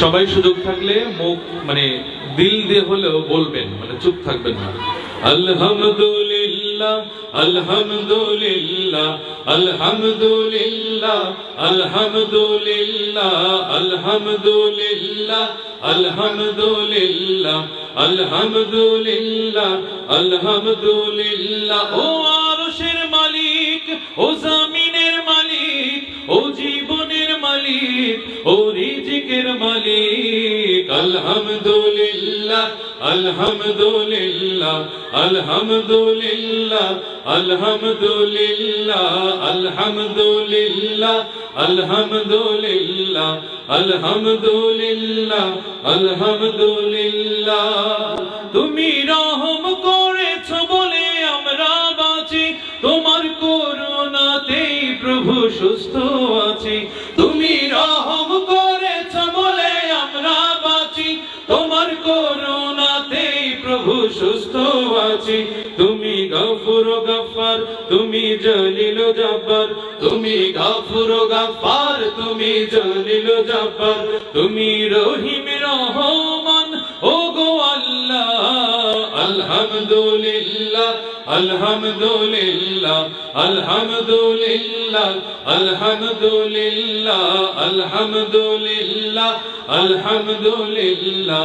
সবাই সুযোগ থাকলে মুখ মানে দিল দিয়ে হলেও বলবেন মানে চুপ থাকবেন না। আলহামদুলিল্লাহ আলহামদুলিল্লাহ আলহামদুলিল্লাহ আলহামদুলিল্লাহ আলহামদুলিল্লাহ আলহামদুলিল্লাহ আলহামদুলিল্লাহ আলহামদুলিল্লাহ। ও আরশের মালিক, ও জামিনের ও রিজিকের মালিক, আলহামদুলিল্লাহ আলহামদুলিল্লাহ আলহামদুলিল্লাহ আলহামদুলিল্লাহ আলহামদুলিল্লাহ আলহামদুলিল্লাহ আলহামদুলিল্লাহ আলহামদুলিল্লাহ। তুমি রহম করেছ বলে আমরা বাঁচি, তোমার করুণাতেই প্রভু সুস্থ আছি। তুমি সুস্থ আছি। তুমি গফুর গফার তুমি জব্বার। তুমি গফুর গফার তুমি জব্বার। তুমি রহিম রহমান ও গো আল্লাহ। আলহামদুলিল্লাহ আলহামদুলিল্লাহ আলহামদুলিল্লাহ আলহামদুলিল্লাহ আলহামদুলিল্লাহ আলহামদুলিল্লাহ।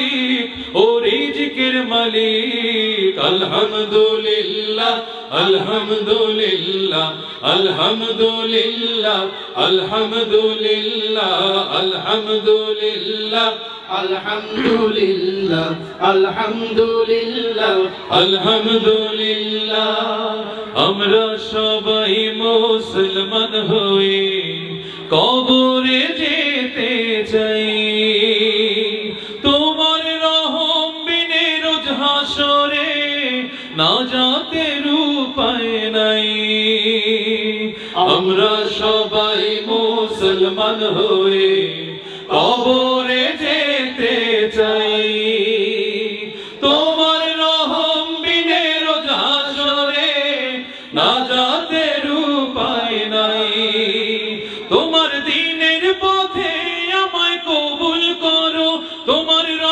মালিক, ও রিজিকের মালিক। আলহামদুলিল্লাহ আলহামদুলিল্লাহ আলহামদুলিল্লাহ আলহামদুলিল্লাহ আলহামদুলিল্লাহ আলহামদুলিল্লাহ আলহামদুলিল্লাহ আলহামদুলিল্লাহ। আমরা সবাই মুসলমান হয়ে কবরে যেতে চাই। হাসরে না যাতে উপায় নাই। আমরা সবাই মুসলমান হয়ে কবরে যেতে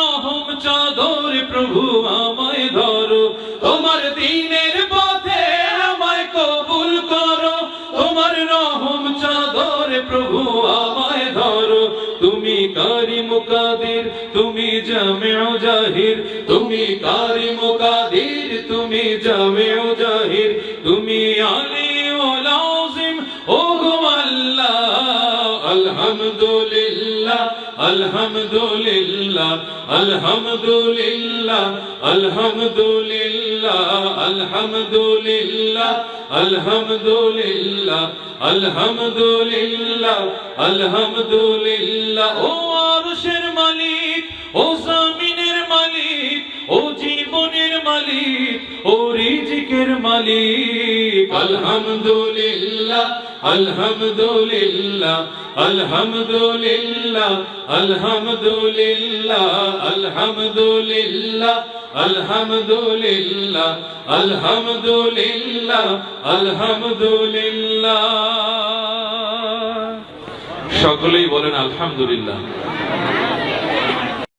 রহম চাদর, প্রভু আমায় ধরো। তোমার দিনের পথে আমায় কবুল করো। তোমার রহম চাদর, প্রভু আমায় ধরো। তুমি কারি মুকাদির, তুমি জামিউ জাহির। তুমি কারি মুকাদির, তুমি জামিউ জাহির। তুমি আলী ও লাজিম ও গো আল্লাহ, আলহামদুলিল্লাহ। لله الحمد لله الحمد لله الحمد لله الحمد لله الحمد لله الحمد لله الحمد لله ও আরশের মালিক ও রিজিকের মালিক। আলহামদুলিল্লাহ আলহামদুলিল্লাহ আলহামদুলিল্লাহ আলহামদুলিল্লাহ আলহামদুলিল্লাহ আলহামদুলিল্লাহ আলহামদুলিল্লাহ আলহামদুলিল্লাহ। সকলেই বলেন আলহামদুলিল্লাহ।